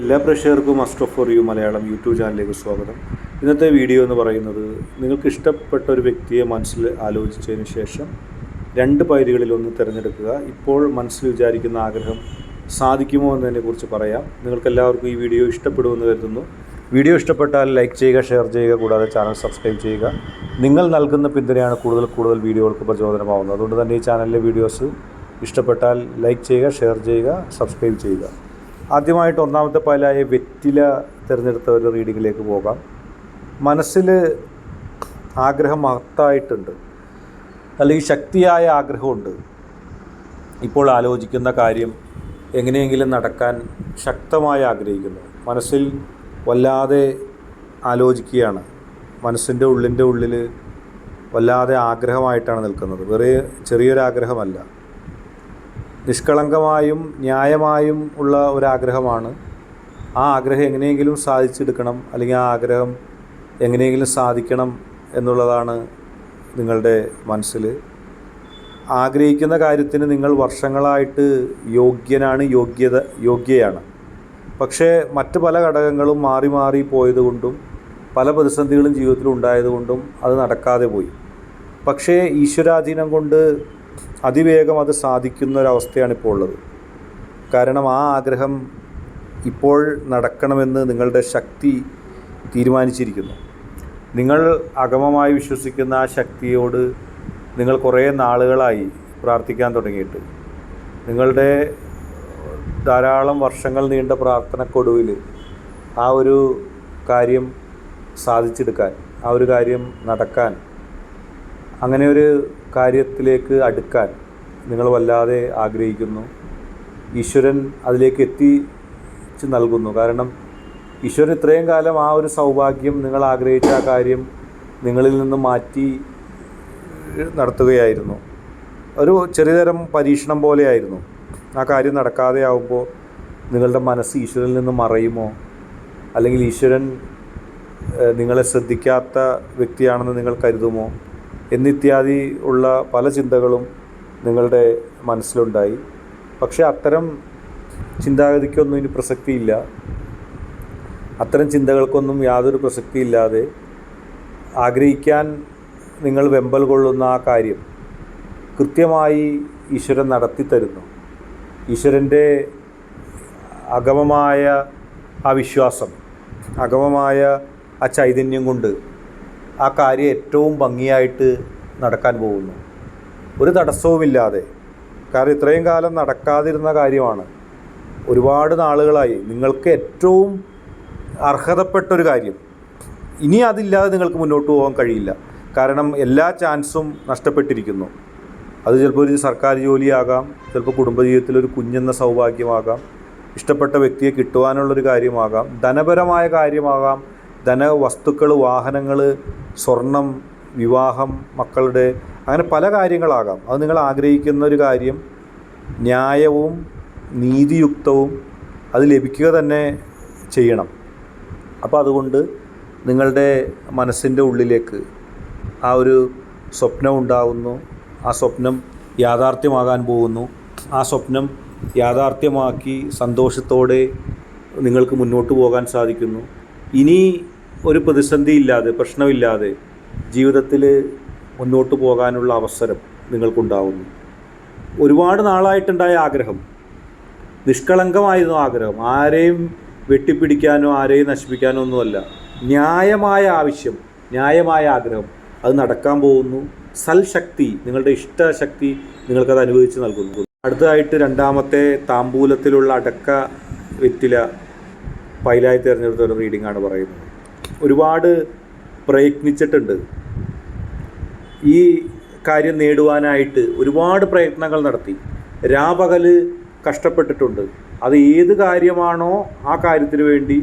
എല്ലാ പ്രേക്ഷകർക്കും master for you Malayalam YouTube ചാനലിലേക്ക് സ്വാഗതം. ഇന്നത്തെ വീഡിയോ എന്ന് പറയുന്നത് നിങ്ങൾക്ക് ഇഷ്ടപ്പെട്ട ഒരു വ്യക്തിയെ മനസ്സിൽ ആലോചിച്ചതിന് ശേഷം രണ്ട് പൈരുകളിൽ ഒന്ന് തിരഞ്ഞെടുക്കുക. ഇപ്പോൾ മനസ്സിൽ വിചാരിക്കുന്ന ആഗ്രഹം സാധിക്കുമോ എന്നതിനെക്കുറിച്ച് പറയാം. നിങ്ങൾക്ക് എല്ലാവർക്കും ഈ വീഡിയോ ഇഷ്ടപ്പെടുമെന്ന് കരുതുന്നു. വീഡിയോ ഇഷ്ടപ്പെട്ടാൽ ലൈക്ക് ചെയ്യുക ഷെയർ ചെയ്യുക കൂടാതെ ചാനൽ സബ്സ്ക്രൈബ് ചെയ്യുക. നിങ്ങൾ നൽകുന്ന പിന്തുണയാണ് കൂടുതൽ കൂടുതൽ വീഡിയോകൾക്ക് പ്രചോദനമാവുന്നത്. അതുകൊണ്ട് തന്നെ ഈ ചാനലിലെ വീഡിയോസ് ഇഷ്ടപ്പെട്ടാൽ ലൈക്ക് ചെയ്യുക ഷെയർ ചെയ്യുക സബ്സ്ക്രൈബ് ചെയ്യുക. ആദ്യമായിട്ട് ഒന്നാമത്തെ പാലായ വെറ്റില തിരഞ്ഞെടുത്ത ഒരു റീഡിങ്ങിലേക്ക് പോകാം. മനസ്സിൽ ആഗ്രഹം മഹത്തായിട്ടുണ്ട്. അല്ലെങ്കിൽ ശക്തിയായ ആഗ്രഹമുണ്ട്. ഇപ്പോൾ ആലോചിക്കുന്ന കാര്യം എങ്ങനെയെങ്കിലും നടക്കാൻ ശക്തമായി ആഗ്രഹിക്കുന്നു. മനസ്സിൽ വല്ലാതെ ആലോചിക്കുകയാണ്. മനസ്സിന്റെ ഉള്ളിന്റെ ഉള്ളിൽ വല്ലാതെ ആഗ്രഹമായിട്ടാണ് നിൽക്കുന്നത്. വെറുതെ ചെറിയൊരു ആഗ്രഹമല്ല നിഷ്കളങ്കമായും ന്യായമായും ഉള്ള ഒരാഗ്രഹമാണ്. ആ ആഗ്രഹം എങ്ങനെയെങ്കിലും സാധിച്ചെടുക്കണം അല്ലെങ്കിൽ ആ ആഗ്രഹം എങ്ങനെയെങ്കിലും സാധിക്കണം എന്നുള്ളതാണ് നിങ്ങളുടെ മനസ്സിൽ. ആഗ്രഹിക്കുന്ന കാര്യത്തിന് നിങ്ങൾ വർഷങ്ങളായിട്ട് യോഗ്യനാണ് യോഗ്യത യോഗ്യയാണ്. പക്ഷേ മറ്റ് പല ഘടകങ്ങളും മാറി മാറി പോയതുകൊണ്ടും പല പ്രതിസന്ധികളും ജീവിതത്തിൽ ഉണ്ടായതുകൊണ്ടും അത് നടക്കാതെ പോയി. പക്ഷേ ഈശ്വരാധീനം കൊണ്ട് അതിവേഗം അത് സാധിക്കുന്ന ഒരവസ്ഥയാണ് ഇപ്പോൾ ഉള്ളത്. കാരണം ആ ആഗ്രഹം ഇപ്പോൾ നടക്കണമെന്ന് നിങ്ങളുടെ ശക്തി തീരുമാനിച്ചിരിക്കുന്നു. നിങ്ങൾ അഗമമായി വിശ്വസിക്കുന്ന ആ ശക്തിയോട് നിങ്ങൾ കുറേ നാളുകളായി പ്രാർത്ഥിക്കാൻ തുടങ്ങിയിട്ട്. നിങ്ങളുടെ ധാരാളം വർഷങ്ങൾ നീണ്ട പ്രാർത്ഥനക്കൊടുവിൽ ആ ഒരു കാര്യം സാധിച്ചെടുക്കാൻ ആ ഒരു കാര്യം നടക്കാൻ അങ്ങനെ ഒരു കാര്യത്തിലേക്ക് അടുക്കാൻ നിങ്ങൾ വല്ലാതെ ആഗ്രഹിക്കുന്നു. ഈശ്വരൻ അതിലേക്ക് എത്തിച്ച് നൽകുന്നു. കാരണം ഈശ്വരൻ ഇത്രയും കാലം ആ ഒരു സൗഭാഗ്യം നിങ്ങൾ ആഗ്രഹിച്ച ആ കാര്യം നിങ്ങളിൽ നിന്ന് മാറ്റി നടത്തുകയായിരുന്നു. ഒരു ചെറിയതരം പരീക്ഷണം പോലെയായിരുന്നു. ആ കാര്യം നടക്കാതെ ആവുമ്പോൾ നിങ്ങളുടെ മനസ്സ് ഈശ്വരനിൽ നിന്ന് മറയുമോ? അല്ലെങ്കിൽ ഈശ്വരൻ നിങ്ങളെ ശ്രദ്ധിക്കാത്ത വ്യക്തിയാണെന്ന് നിങ്ങൾ കരുതുമോ? എന്നിത്യാദി ഉള്ള പല ചിന്തകളും നിങ്ങളുടെ മനസ്സിലുണ്ടായി. പക്ഷേ അത്തരം ചിന്താഗതിക്കൊന്നും ഇനി പ്രസക്തിയില്ല. അത്തരം ചിന്തകൾക്കൊന്നും യാതൊരു പ്രസക്തിയില്ലാതെ ആഗ്രഹിക്കാൻ നിങ്ങൾ വെമ്പൽ കൊള്ളുന്ന ആ കാര്യം കൃത്യമായി ഈശ്വരൻ നടത്തി തരുന്നു. ഈശ്വരന്റെ അഗമമായ ആ വിശ്വാസം അഗമമായ ആ ചൈതന്യം കൊണ്ട് ആ കാര്യം ഏറ്റവും ഭംഗിയായിട്ട് നടക്കാൻ പോകുന്നു. ഒരു തടസ്സവുമില്ലാതെ. കാരണം ഇത്രയും കാലം നടക്കാതിരുന്ന കാര്യമാണ്. ഒരുപാട് നാളുകളായി. നിങ്ങൾക്ക് ഏറ്റവും അർഹതപ്പെട്ട ഒരു കാര്യം. ഇനി അതില്ലാതെ നിങ്ങൾക്ക് മുന്നോട്ട് പോകാൻ കഴിയില്ല. കാരണം എല്ലാ ചാൻസും നഷ്ടപ്പെട്ടിരിക്കുന്നു. അത് ചിലപ്പോൾ ഒരു സർക്കാർ ജോലിയാകാം. ചിലപ്പോൾ കുടുംബജീവിതത്തിൽ ഒരു കുഞ്ഞെന്ന സൗഭാഗ്യമാകാം. ഇഷ്ടപ്പെട്ട വ്യക്തിയെ കിട്ടുവാനുള്ളൊരു കാര്യമാകാം. ധനപരമായ കാര്യമാകാം. ധന വസ്തുക്കൾ വാഹനങ്ങൾ സ്വർണം വിവാഹം മക്കളുടെ അങ്ങനെ പല കാര്യങ്ങളാകാം. അത് നിങ്ങൾ ആഗ്രഹിക്കുന്ന ഒരു കാര്യം ന്യായവും നീതിയുക്തവും അത് ലഭിക്കുക തന്നെ ചെയ്യണം. അപ്പോൾ അതുകൊണ്ട് നിങ്ങളുടെ മനസ്സിന്റെ ഉള്ളിലേക്ക് ആ ഒരു സ്വപ്നം ഉണ്ടാകുന്നു ആ സ്വപ്നം യാഥാർത്ഥ്യമാകാൻ പോകുന്നു. ആ സ്വപ്നം യാഥാർത്ഥ്യമാക്കി സന്തോഷത്തോടെ നിങ്ങൾക്ക് മുന്നോട്ട് പോകാൻ സാധിക്കുന്നു. ഇനി ഒരു പ്രതിസന്ധി ഇല്ലാതെ പ്രശ്നമില്ലാതെ ജീവിതത്തിൽ മുന്നോട്ട് പോകാനുള്ള അവസരം നിങ്ങൾക്കുണ്ടാവുന്നു. ഒരുപാട് നാളായിട്ടുണ്ടായ ആഗ്രഹം. നിഷ്കളങ്കമായിരുന്നു ആഗ്രഹം. ആരെയും വെട്ടിപ്പിടിക്കാനോ ആരെയും നശിപ്പിക്കാനോ ഒന്നുമല്ല. ന്യായമായ ആവശ്യം ന്യായമായ ആഗ്രഹം. അത് നടക്കാൻ പോകുന്നു. സൽശക്തി നിങ്ങളുടെ ഇഷ്ടശക്തി നിങ്ങൾക്കത് അനുവദിച്ച് നൽകുന്നു. അടുത്തതായിട്ട് രണ്ടാമത്തെ താമ്പൂലത്തിലുള്ള അടക്ക വിറ്റില പൈലായി തിരഞ്ഞെടുത്ത ഒരു റീഡിംഗ് ആണ് പറയുന്നത്. ഒരുപാട് പ്രയത്നിച്ചിട്ടുണ്ട്. ഈ കാര്യം നേടുവാനായിട്ട് ഒരുപാട് പ്രയത്നങ്ങൾ നടത്തി. രാപകൽ കഷ്ടപ്പെട്ടിട്ടുണ്ട്. അത് ഏത് കാര്യമാണോ ആ കാര്യത്തിന് വേണ്ടി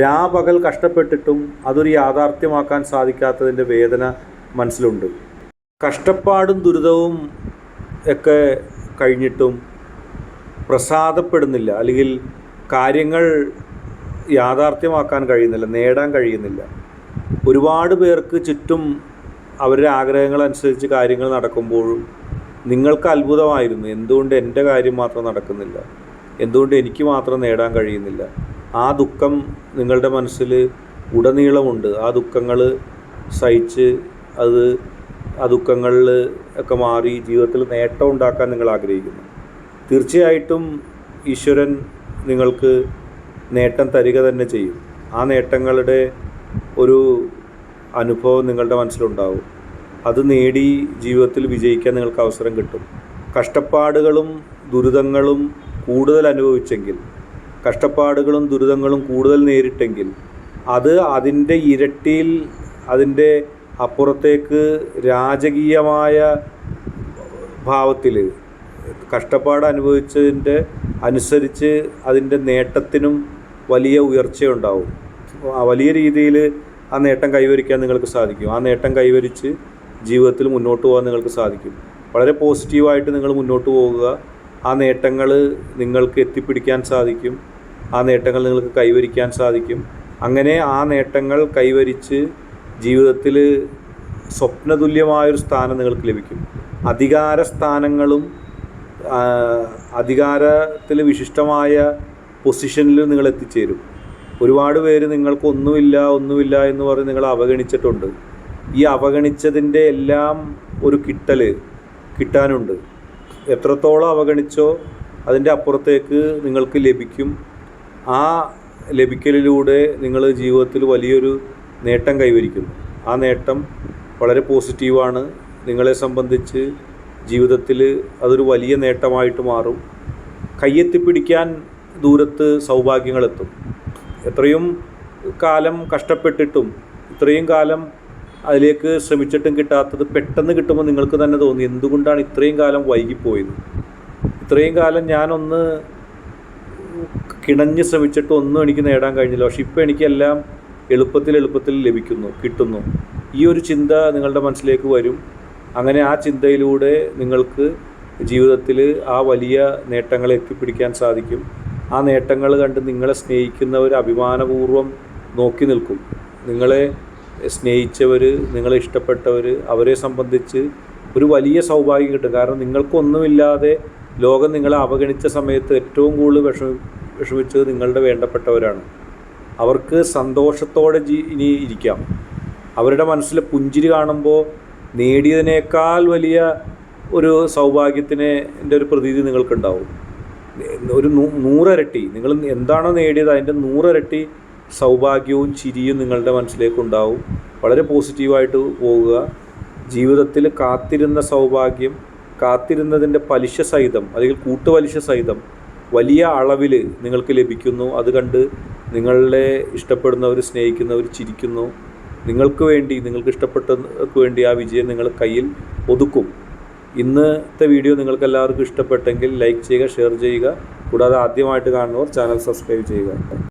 രാപകൽ കഷ്ടപ്പെട്ടിട്ടും അതൊരു യാഥാർത്ഥ്യമാക്കാൻ സാധിക്കാത്തതിന്റെ വേദന മനസ്സിലുണ്ട്. കഷ്ടപ്പാടും ദുരിതവും ഒക്കെ കഴിഞ്ഞിട്ടും പ്രസാദപ്പെടുന്നില്ല. അല്ലെങ്കിൽ കാര്യങ്ങൾ യാഥാർത്ഥ്യമാക്കാൻ കഴിയുന്നില്ല നേടാൻ കഴിയുന്നില്ല. ഒരുപാട് പേർക്ക് ചുറ്റും അവരുടെ ആഗ്രഹങ്ങളനുസരിച്ച് കാര്യങ്ങൾ നടക്കുമ്പോഴും നിങ്ങൾക്ക് അത്ഭുതമായിരുന്നു എന്തുകൊണ്ട് എന്റെ കാര്യം മാത്രം നടക്കുന്നില്ല എന്തുകൊണ്ട് എനിക്ക് മാത്രം നേടാൻ കഴിയുന്നില്ല. ആ ദുഃഖം നിങ്ങളുടെ മനസ്സിൽ ഉടനീളമുണ്ട് ആ ദുഃഖങ്ങൾ സഹിച്ച് അത് ആ ദുഃഖങ്ങളിൽ ഒക്കെ മാറി ജീവിതത്തിൽ നേട്ടം ഉണ്ടാക്കാൻ നിങ്ങൾ ആഗ്രഹിക്കുന്നു. തീർച്ചയായിട്ടും ഈശ്വരൻ നിങ്ങൾക്ക് നേട്ടം തരിക തന്നെ ചെയ്യും. ആ നേട്ടങ്ങളുടെ ഒരു അനുഭവം നിങ്ങളുടെ മനസ്സിലുണ്ടാവും. അത് നേടി ജീവിതത്തിൽ വിജയിക്കാൻ നിങ്ങൾക്ക് അവസരം കിട്ടും. കഷ്ടപ്പാടുകളും ദുരിതങ്ങളും കൂടുതൽ അനുഭവിച്ചെങ്കിൽ കഷ്ടപ്പാടുകളും ദുരിതങ്ങളും കൂടുതൽ നേരിട്ടെങ്കിൽ അത് അതിന്റെ ഇരട്ടിയിൽ അതിന്റെ അപ്പുറത്തേക്ക് രാജകീയമായ ഭാവത്തിൽ കഷ്ടപ്പാട് അനുഭവിച്ചതിന്റെ അനുസരിച്ച് അതിന്റെ നേട്ടത്തിനും വലിയ ഉയർച്ചയുണ്ടാവും. വലിയ രീതിയിൽ ആ നേട്ടം കൈവരിക്കാൻ നിങ്ങൾക്ക് സാധിക്കും. ആ നേട്ടം കൈവരിച്ച് ജീവിതത്തിൽ മുന്നോട്ട് പോകാൻ നിങ്ങൾക്ക് സാധിക്കും. വളരെ പോസിറ്റീവായിട്ട് നിങ്ങൾ മുന്നോട്ട് പോകുക. ആ നേട്ടങ്ങൾ നിങ്ങൾക്ക് എത്തിപ്പിടിക്കാൻ സാധിക്കും. ആ നേട്ടങ്ങൾ നിങ്ങൾക്ക് കൈവരിക്കാൻ സാധിക്കും. അങ്ങനെ ആ നേട്ടങ്ങൾ കൈവരിച്ച് ജീവിതത്തിൽ സ്വപ്നതുല്യമായൊരു സ്ഥാനം നിങ്ങൾക്ക് ലഭിക്കും. അധികാര സ്ഥാനങ്ങളും അധികാരത്തിൽ വിശിഷ്ടമായ പൊസിഷനിൽ നിങ്ങൾ എത്തിച്ചേരും. ഒരുപാട് പേര് നിങ്ങൾക്ക് ഒന്നുമില്ല ഒന്നുമില്ല എന്ന് പറഞ്ഞ് നിങ്ങൾ അവഗണിച്ചിട്ടുണ്ട്. ഈ അവഗണിച്ചതിന്റെ എല്ലാം ഒരു കിട്ടൽ കിട്ടാനുണ്ട്. എത്രത്തോളം അവഗണിച്ചോ അതിന്റെ അപ്പുറത്തേക്ക് നിങ്ങൾക്ക് ലഭിക്കും. ആ ലഭിക്കലിലൂടെ നിങ്ങൾ ജീവിതത്തിൽ വലിയൊരു നേട്ടം കൈവരിക്കും ആ നേട്ടം വളരെ പോസിറ്റീവാണ്. നിങ്ങളെ സംബന്ധിച്ച് ജീവിതത്തിൽ അതൊരു വലിയ നേട്ടമായിട്ട് മാറും. കയ്യെത്തിപ്പിടിക്കാൻ ദൂരത്ത് സൗഭാഗ്യങ്ങളെത്തും. എത്രയും കാലം കഷ്ടപ്പെട്ടിട്ടും ഇത്രയും കാലം അതിലേക്ക് ശ്രമിച്ചിട്ടും കിട്ടാത്തത് പെട്ടെന്ന് കിട്ടുമ്പോൾ നിങ്ങൾക്ക് തന്നെ തോന്നി എന്തുകൊണ്ടാണ് ഇത്രയും കാലം വൈകിപ്പോയത്? ഇത്രയും കാലം ഞാനൊന്ന് കിണഞ്ഞ് ശ്രമിച്ചിട്ട് ഒന്നും എനിക്ക് നേടാൻ കഴിഞ്ഞില്ല. പക്ഷെ ഇപ്പോൾ എനിക്കെല്ലാം എളുപ്പത്തിൽ എളുപ്പത്തിൽ ലഭിക്കുന്നു കിട്ടുന്നു. ഈ ഒരു ചിന്ത നിങ്ങളുടെ മനസ്സിലേക്ക് വരും. അങ്ങനെ ആ ചിന്തയിലൂടെ നിങ്ങൾക്ക് ജീവിതത്തിൽ ആ വലിയ നേട്ടങ്ങളെ എത്തിപ്പിടിക്കാൻ സാധിക്കും. ആ നേട്ടങ്ങൾ കണ്ട് നിങ്ങളെ സ്നേഹിക്കുന്നവർ അഭിമാനപൂർവം നോക്കി നിൽക്കും. നിങ്ങളെ സ്നേഹിച്ചവർ നിങ്ങളെ ഇഷ്ടപ്പെട്ടവർ അവരെ സംബന്ധിച്ച് ഒരു വലിയ സൗഭാഗ്യം കിട്ടും. കാരണം നിങ്ങൾക്കൊന്നുമില്ലാതെ ലോകം നിങ്ങളെ അവഗണിച്ച സമയത്ത് ഏറ്റവും കൂടുതൽ വിഷമി വിഷമിച്ചത് നിങ്ങളുടെ വേണ്ടപ്പെട്ടവരാണ്. അവർക്ക് സന്തോഷത്തോടെ ജീ ഇനി ഇരിക്കാം. അവരുടെ മനസ്സിൽ പുഞ്ചിരി കാണുമ്പോൾ നേടിയതിനേക്കാൾ വലിയ ഒരു സൗഭാഗ്യത്തിന് ഒരു പ്രതീതി നിങ്ങൾക്കുണ്ടാവും. ഒരു നൂറരട്ടി. നിങ്ങൾ എന്താണോ നേടിയത് അതിന്റെ നൂറരട്ടി സൗഭാഗ്യവും ചിരിയും നിങ്ങളുടെ മനസ്സിലേക്ക് ഉണ്ടാവും. വളരെ പോസിറ്റീവായിട്ട് പോവുക ജീവിതത്തിൽ കാത്തിരുന്ന സൗഭാഗ്യം കാത്തിരുന്നതിന്റെ പലിശ സഹിതം അല്ലെങ്കിൽ കൂട്ടുപലിശ സഹിതം വലിയ അളവിൽ നിങ്ങൾക്ക് ലഭിക്കുന്നു. അത് കണ്ട് നിങ്ങളെ ഇഷ്ടപ്പെടുന്നവർ സ്നേഹിക്കുന്നവർ ചിരിക്കുന്നു. നിങ്ങൾക്ക് വേണ്ടി നിങ്ങൾക്ക് ഇഷ്ടപ്പെട്ടവർക്ക് വേണ്ടി ആ വിജയം നിങ്ങൾ കയ്യിൽ ഒതുക്കും. ഇന്നത്തെ വീഡിയോ നിങ്ങൾക്ക് എല്ലാവർക്കും ഇഷ്ടപ്പെട്ടെങ്കിൽ ലൈക്ക് ചെയ്യുക ഷെയർ ചെയ്യുക. കൂടാതെ ആദ്യമായിട്ട് കാണുന്നവർ ചാനൽ സബ്സ്ക്രൈബ് ചെയ്യുക.